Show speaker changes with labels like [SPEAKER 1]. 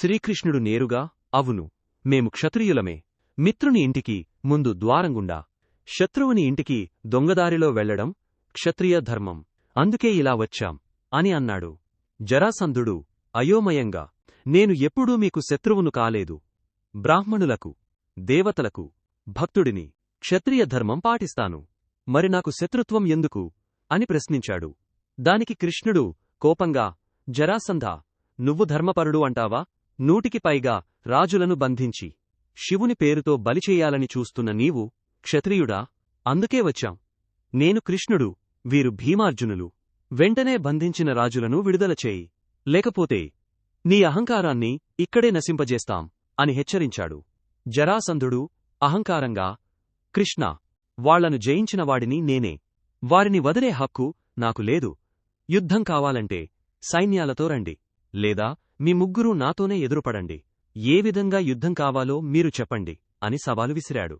[SPEAKER 1] శ్రీకృష్ణుడు నేరుగా అవును మేము క్షత్రియులమే. మిత్రుని ఇంటికి ముందు ద్వారంగుండా. శత్రువుని ఇంటికి దొంగదారిలో వెళ్ళడం క్షత్రియ ధర్మం. అందుకే ఇలా వచ్చాం. అని అన్నాడు. జరాసంధుడు అయోమయంగా. నేను ఎప్పుడూ మీకు శత్రువును కాలేదు. బ్రాహ్మణులకు దేవతలకు భక్తుడిని క్షత్రియ ధర్మం పాటిస్తాను. మరి నాకు శత్రుత్వం ఎందుకు? అని ప్రశ్నించాడు. దానికి కృష్ణుడు కోపంగా జరాసంధ నువ్వు ధర్మపరుడు అంటావా? నూటికి పైగా రాజులను బంధించి శివుని పేరుతో బలిచేయాలని చూస్తున్న నీవు క్షత్రియుడా? అందుకే వచ్చాం. నేను కృష్ణుడు వీరు భీమార్జునులు. వెంటనే బంధించిన రాజులను విడుదల చేయి. లేకపోతే నీ అహంకారాన్ని ఇక్కడే నశింపజేస్తాం అని హెచ్చరించాడు. జరాసంధుడు అహంకారంగా కృష్ణ వాళ్ళను జయించినవాడిని నేనే. వారిని వదిలే హక్కు నాకు లేదు. యుద్ధం కావాలంటే సైన్యాలతో రండి. లేదా మీ ముగ్గురూ నాతోనే ఎదురుపడండి. ఏ విధంగా యుద్ధం కావాలో మీరు చెప్పండి అని సవాలు విసిరాడు.